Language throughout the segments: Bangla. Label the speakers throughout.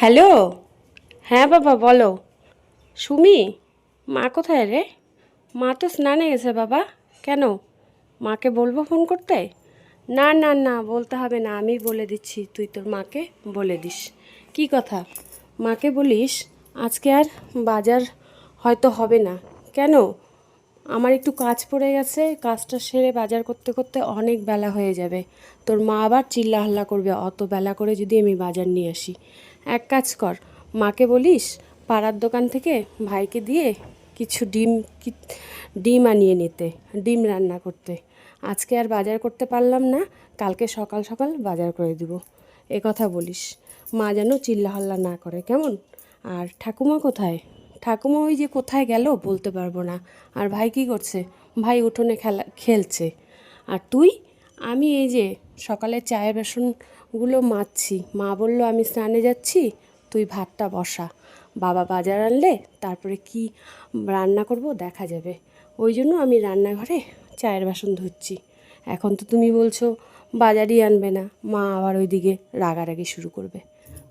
Speaker 1: হ্যালো? হ্যাঁ বাবা, বলো। সুমি, মা কোথায় রে? মা তো স্নানে গেছে বাবা। কেন? মাকে বলব ফোন করতে? না না না, বলতে হবে না আমি বলে দিচ্ছি। তুই তোর মাকে বলে দিস। কি কথা? মাকে বলিস, আজকে আর বাজার হয়তো হবে না। কেন? আমার একটু কাজ পড়ে গেছে, কাজটা সেরে বাজার করতে করতে অনেক বেলা হয়ে যাবে। তোর মা আবার চিল্লা হাল্লা করবে, অত বেলা করে যদি আমি বাজার নিয়ে আসি। এক কাজ কর, মাকে বলিস পাড়ার দোকান থেকে ভাইকে দিয়ে কিছু ডিম ডিম আনিয়ে নিতে, ডিম রান্না করতে। আজকে আর বাজার করতে পারলাম না, কালকে সকাল সকাল বাজার করে দিব। এ কথা বলিস, মা যেন চিল্লা হাল্লা না করে, কেমন? আর ঠাকুমা কোথায়? ঠাকুমা ওই যে কোথায় গেল বলতে পারব না। আর ভাই কি করছে? ভাই উঠোনে খেলা, খেলছে। আর তুই? আমি এই যে সকালে চায়ের বাসনগুলো মাজছি। মা বলল, আমি স্নানে যাচ্ছি, তুই ভাতটা বসা। বাবা বাজার আনলে তারপরে কি রান্না করব দেখা যাবে। ওই জন্য আমি রান্নাঘরে চায়ের বাসন ধুচ্ছি। এখন তো তুমি বলছো, বাজারই আনবে না। মা আবার ওইদিকে রাগারাগি শুরু করবে।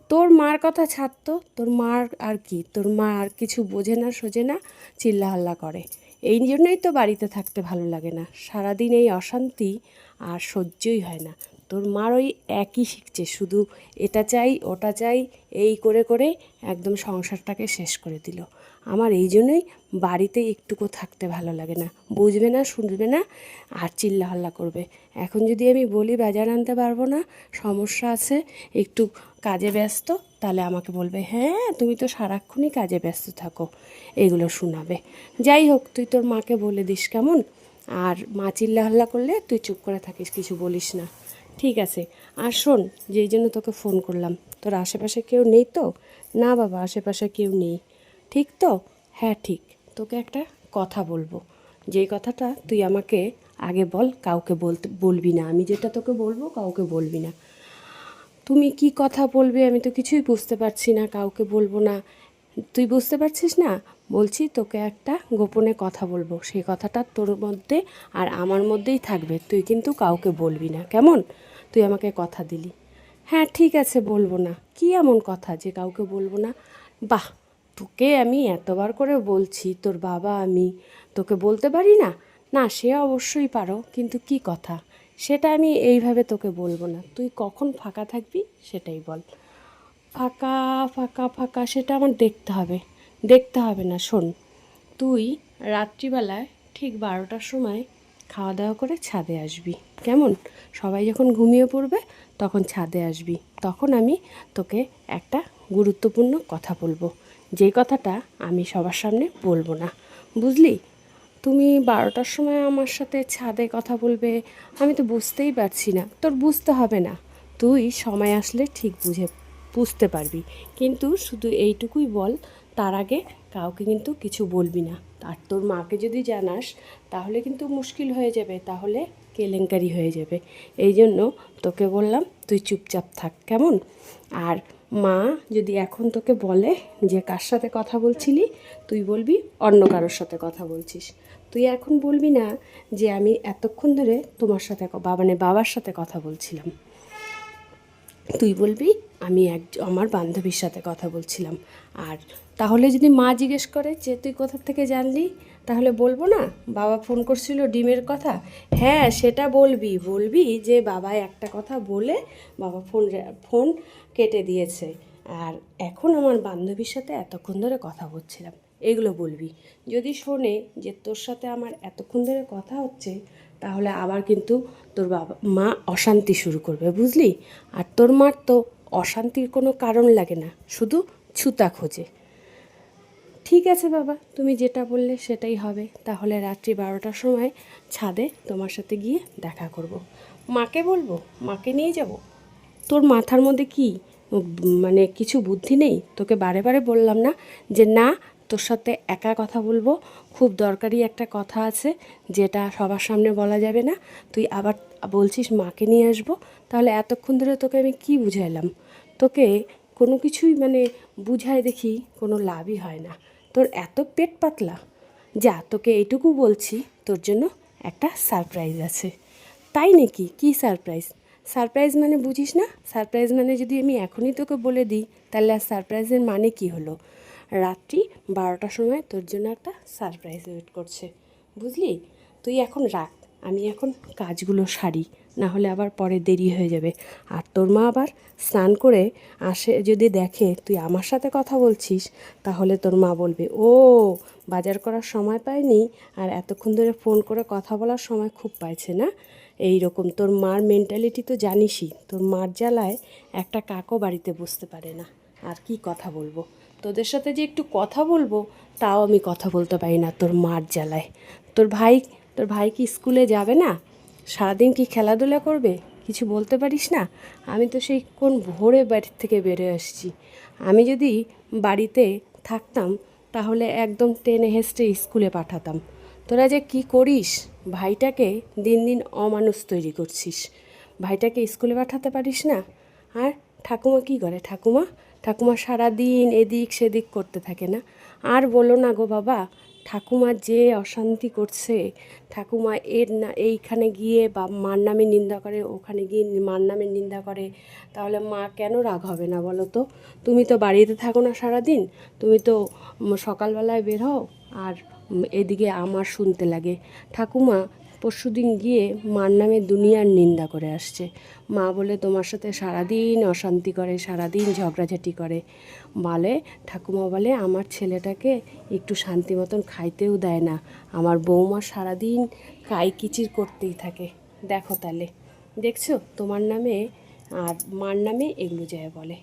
Speaker 1: তোর মার কথা ছাড়তো তোর মার আর কি, তোর মা আর কিছু বোঝে না, সোজে না, চিল্লা চিল্লাহাল্লা করে। এই জন্যই তো বাড়িতে থাকতে ভালো লাগে না। সারাদিন এই অশান্তি আর সহ্যই হয় না। তোর মার ওই একই শিখছে, শুধু এটা চাই, ওটা চাই, এই করে করে একদম সংসারটাকে শেষ করে দিল। আমার এই জন্যই বাড়িতে একটুকু থাকতে ভালো লাগে না। বুঝবে না, শুনবে না, আর চিল্লা হাল্লা করবে। এখন যদি আমি বলি বাজার আনতে পারব না, সমস্যা আছে, একটু কাজে ব্যস্ত, তাহলে আমাকে বলবে হ্যাঁ তুমি তো সারাক্ষণই কাজে ব্যস্ত থাকো, এগুলো শোনাবে। যাই হোক, তুই তোর মাকে বলে দিস কেমন, আর মা চিল্লা হাল্লা করলে তুই চুপ করে থাকিস, কিছু বলিস না। ঠিক আছে, আর শোন, যেই জন্য তোকে ফোন করলাম, তোর আশেপাশে কেউ নেই তো? না বাবা, আশেপাশে কেউ নেই। ঠিক তো? হ্যাঁ ঠিক, তোকে একটা কথা বলব। যেই কথাটা তুই আমাকে আগে বল, কাউকে বলতে বলবি না। আমি যেটা তোকে বলব, কাউকে বলবি না। তুমি কি কথা বলবে? আমি তো কিছুই বুঝতে পারছি না, কাউকে বলব না। তুই বুঝতে পারছিস না? বলছি তোকে একটা গোপনে কথা বলব। সেই কথাটা তোর মধ্যে আর আমার মধ্যেই থাকবে। তুই কিন্তু কাউকে বলবি না। কেমন? তুই আমাকে কথা দিলি। হ্যাঁ ঠিক আছে, বলব না। কি এমন কথা যে কাউকে বলব না? বাহ! তোকে আমি এতবার করে বলছি, তোর বাবা আমি। তোকে বলতে পারি না? না, সে অবশ্যই পারো, কিন্তু কি কথা? সেটা আমি এইভাবে তোকে বলব না। তুই কখন ফাঁকা থাকবি সেটাই বল। ফাঁকা ফাঁকা ফাঁকা সেটা আমার দেখতে হবে। দেখতে হবে না, শোন। তুই রাত্রিবেলায় ঠিক বারোটার সময় খাওয়া দাওয়া করে ছাদে আসবি। কেমন? সবাই যখন ঘুমিয়ে পড়বে তখন ছাদে আসবি। তখন আমি তোকে একটা গুরুত্বপূর্ণ কথা বলব। যেই কথাটা আমি সবার সামনে বলব না। বুঝলি? তুমি বারোটার সময় আমার সাথে ছাদে কথা বলবে, আমি তো বুঝতেই পারছি না। তোর বুঝতে হবে না। তুই সময় আসলে ঠিক বুঝে, বুঝতে পারবি। কিন্তু শুধু এইটুকুই বল, তার আগে কাউকে কিন্তু কিছু বলবি না। আর তোর মাকে যদি জানাস, তাহলে কিন্তু মুশকিল হয়ে যাবে, তাহলে কেলেঙ্কারি হয়ে যাবে। এই জন্য তোকে বললাম, তুই চুপচাপ থাক, কেমন? আর মা যদি এখন তোকে বলে যে কার সাথে কথা বলছিলি, তুই বলবি অন্য কারোর সাথে কথা বলছিস। তুই এখন বলবি না যে আমি এতক্ষণ ধরে তোমার সাথে মানে বাবার সাথে কথা বলছিলাম। তুই বলবি আমি এক আমার বান্ধবীর সাথে কথা বলছিলাম। আর তাহলে যদি মা জিজ্ঞেস করে যে তুই কোথা থেকে জানলি, তাহলে বলব না? বাবা ফোন করছিল ডিমের কথা। হ্যাঁ সেটা বলবি। বলবি যে বাবা একটা কথা বলে বাবা ফোন ফোন কেটে দিয়েছে। আর এখন আমার বান্ধবীর সাথে এতক্ষণ ধরে কথা বলছিলাম। এগুলো বলবি। যদি শোনে যে তোর সাথে আমার এতক্ষণ ধরে কথা হচ্ছে, তাহলে আবার কিন্তু তোর বাবা, মা অশান্তি শুরু করবে, বুঝলি? আর তোর মার তো অশান্তির কোনো কারণ লাগে না, শুধু ছুতা খোঁজে। ঠিক আছে বাবা, তুমি যেটা বললে সেটাই হবে। তাহলে রাত্রি বারোটার সময় ছাদে তোমার সাথে গিয়ে দেখা করব। মাকে বলব? মাকে নিয়ে যাব? তোর মাথার মধ্যে কি মানে কিছু বুদ্ধি নেই? তোকে বারে বারে বললাম না যে, না তোর সাথে একা কথা বলব। খুব দরকারি একটা কথা আছে, যেটা সবার সামনে বলা যাবে না। তুই আবার বলছিস মাকে নিয়ে আসব। তাহলে এতক্ষণ ধরে তোকে আমি কি বুঝাইলাম? তোকে কোনো কিছুই মানে বুঝায় দেখি কোনো লাভই হয় না। তোর এত পেট পাতলা। যা, তোকে এইটুকু বলছি, তোর জন্য একটা সারপ্রাইজ আছে। তাই নাকি? কি সারপ্রাইজ? সারপ্রাইজ মানে বুঝিস না? সারপ্রাইজ মানে যদি আমি এখনই তোকে বলে দিই, তাহলে আর সারপ্রাইজের মানে কি হলো? রাত্রি বারোটার সময় তোর জন্য একটা সারপ্রাইজ ওয়েট করছে। বুঝলি? তুই এখন রাখ, আমি এখন কাজগুলো সারি না হলে আবার পরে দেরি হয়ে যাবে। আর তোর মা আবার স্নান করে আসে যদি দেখে তুই আমার সাথে কথা বলছিস, তাহলে তোর মা বলবে, ও, বাজার করার সময় পায়নি আর এতক্ষণ ধরে ফোন করে কথা বলার সময় খুব পাইছে না? এই রকম তোর মার মেন্টালিটি তো জানিসই, তোর মার জ্বালায় একটা কাকও বাড়িতে বসতে পারে না। আর কি কথা বলব? তোদের সাথে যে একটু কথা বলব, তাও আমি কথা বলতে পারি না তোর মার জ্বালায়। তোর ভাই তোর ভাই কি স্কুলে যাবে না? সারাদিন কি খেলাধুলা করবে? কিছু বলতে পারিস না? আমি তো সেই কোন ভোরে বাড়ির থেকে বেরো আসছি। আমি যদি বাড়িতে থাকতাম, তাহলে একদম টেনে হেসটে স্কুলে পাঠাতাম। তোরা যে কি করিস? ভাইটাকে দিন দিন অমানুষ তৈরি করছিস। ভাইটাকে স্কুলে পাঠাতে পারিস না? আর ঠাকুমা কি করে? ঠাকুমা ঠাকুমা সারা দিন এদিক সেদিক করতে থাকে না। আর বলো না গো বাবা, ঠাকুমা যে অশান্তি করছে, ঠাকুমা এর না এইখানে গিয়ে বা মার নামে নিন্দা করে, ওখানে গিয়ে মার নামে নিন্দা করে, তাহলে মা কেন রাগ হবে না বলো তো? তুমি তো বাড়িতে থাকো না সারাদিন, তুমি তো সকালবেলায় বের হও, আর এদিকে আমার শুনতে লাগে। ঠাকুমা পরশুদিন গিয়ে মার নামে দুনিয়ার নিন্দা করে আসছে। মা বলে, তোমার সাথে সারাদিন অশান্তি করে, সারাদিন ঝগড়াঝাটি করে। বলে, ঠাকুমা বলে, আমার ছেলেটাকে একটু শান্তি মতন খাইতেও দেয় না। আমার বৌমা সারাদিন কাইকিচির করতেই থাকে। দেখো তাহলে। দেখছ? তোমার নামে আর মার নামে এগুলো যায় বলে।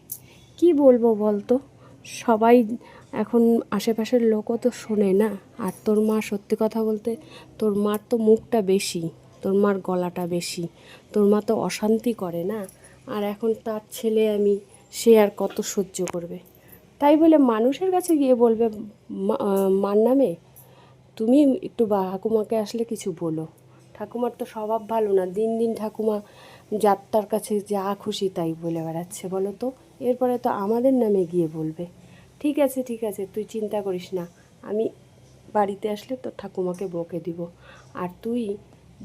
Speaker 1: কি বলব বলতো? সবাই এখন আশেপাশের লোকও তো শোনে না। আর তোর মা সত্যি কথা বলতে, তোর মার তো মুখটা বেশি, তোর মার গলাটা বেশি, তোর মা তো অশান্তি করে না। আর এখন তার ছেলে আমি, সে আর কত সহ্য করবে? তাই বলে মানুষের কাছে গিয়ে বলবে মার নামে? তুমি একটু বা- ঠাকুমাকে আসলে কিছু বলো। ঠাকুমার তো স্বভাব ভালো না। দিন দিন ঠাকুমা যাত্রার কাছে যা খুশি তাই বলে বেড়াচ্ছে, বলো তো? এরপরে তো আমাদের নামে গিয়ে বলবে। ঠিক আছে ঠিক আছে, তুই চিন্তা করিস না। আমি বাড়িতে আসলে তোর ঠাকুমাকে বকে দিব। আর তুই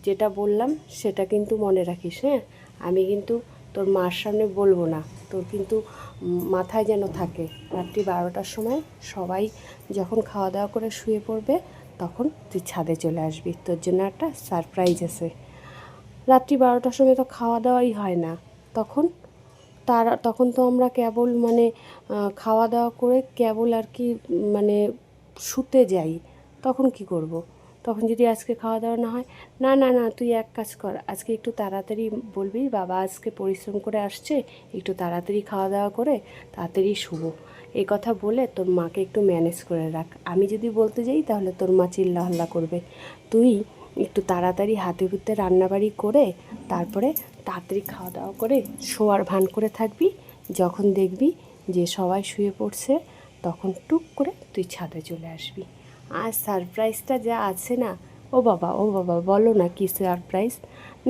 Speaker 1: যেটা বললাম, সেটা কিন্তু মনে রাখিস হ্যাঁ? আমি কিন্তু তোর মার সামনে বলব না। তোর কিন্তু মাথায় যেন থাকে। রাত্রি বারোটার সময় সবাই যখন খাওয়া দাওয়া করে শুয়ে পড়বে, তখন তুই ছাদে চলে আসবি। তোর জন্য একটা সারপ্রাইজ আছে। রাত্রি বারোটার সময় তো খাওয়া দাওয়াই হয় না। তখন তার, তখন তো আমরা কেবল মানে খাওয়া দাওয়া করে কেবল আর কি মানে শুতে যাই। তখন কি করব। তখন যদি আজকে খাওয়া দাওয়া না হয়, না না না, তুই এক কাজ কর, আজকে একটু তাড়াতাড়ি বলবি, বাবা আজকে পরিশ্রম করে আসছে, একটু তাড়াতাড়ি খাওয়া দাওয়া করে, তাড়াতাড়ি শুবো। এই কথা বলে তোর মাকে একটু ম্যানেজ করে রাখ। আমি যদি বলতে যাই, তাহলে তোর মা চিল্লা করবে। তুই একটু তাড়াতাড়ি হাতে হুতে রান্নাবাড়ি করে তারপরে তাড়াতাড়ি খাওয়া দাওয়া করে শোয়ার ভান করে থাকবি। যখন দেখবি যে সবাই শুয়ে পড়ছে, তখন টুক করে তুই ছাদে চলে আসবি। আর সারপ্রাইজটা যা আছে না, ও বাবা ও বাবা, বলো না কি সারপ্রাইজ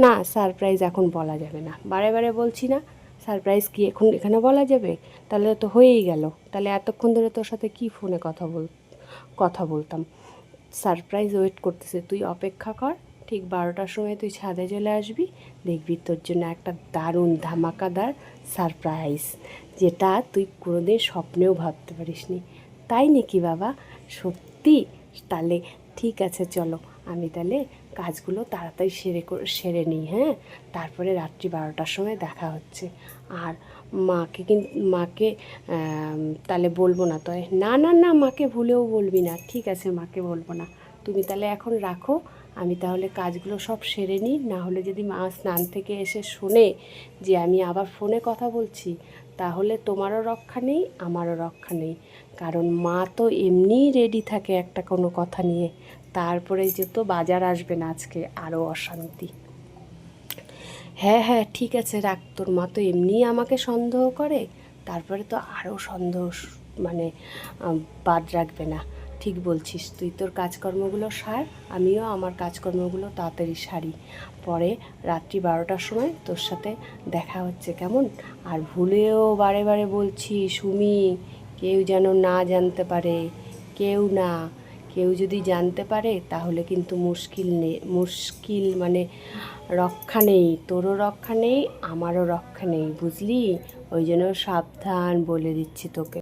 Speaker 1: না সারপ্রাইজ এখন বলা যাবে না। বারে বারে বলছি না সারপ্রাইজ কি এখন এখানে বলা যাবে? তাহলে তো হয়েই গেল। তাহলে এতক্ষণ ধরে তোর সাথে কি ফোনে কথা বল, কথা বলতাম? সারপ্রাইজ ওয়েট করতেছে। তুই অপেক্ষা কর, ঠিক বারোটার সময় তুই ছাদে চলে আসবি, দেখবি তোর জন্য একটা দারুণ ধামাকাদার সারপ্রাইজ, যেটা তুই কোনোদিন স্বপ্নেও ভাবতে পারিস নি তাই নাকি বাবা? সত্যি? তাহলে ঠিক আছে, চলো। আমি তাহলে কাজগুলো তাড়াতাড়ি সেরে সেরে নিই হ্যাঁ? তারপরে রাত্রি বারোটার সময় দেখা হচ্ছে। আর মাকে কিন্তু মাকে তাহলে বলব না তো। না না না, মাকে ভুলেও বলবি না। ঠিক আছে, মাকে বলব না। তুমি তাহলে এখন রাখো, আমি তাহলে কাজগুলো সব সেরে নিই। না হলে যদি মা স্নান থেকে এসে শোনে যে আমি আবার ফোনে কথা বলছি, তাহলে তোমারও রক্ষা নেই, আমারও রক্ষা নেই। কারণ মা তো এমনিই রেডি থাকে একটা কোনো কথা নিয়ে। তারপরে যে তো বাজার আসবে না আজকে আরও অশান্তি। হ্যাঁ হ্যাঁ ঠিক আছে, রাখ, তোর মা তো এমনিই আমাকে সন্দেহ করে, তারপরে তো আরও সন্দেহ মানে বাদ রাখবে না। ঠিক বলছিস, তুই তোর কাজকর্মগুলো সার, আমিও আমার কাজকর্মগুলো তাড়াতাড়ি সারি। পরে রাত্রি বারোটার সময় তোর সাথে দেখা হচ্ছে, কেমন? আর ভুলেও বারে বারে বলছি, সুমি, কেউ যেন না জানতে পারে, কেউ না। কেউ যদি জানতে পারে, তাহলে কিন্তু মুশকিল নেই, মুশকিল মানে রক্ষা নেই, তোরও রক্ষা নেই, আমারও রক্ষা নেই, বুঝলি? ওই জন্য সাবধান বলে দিচ্ছি তোকে।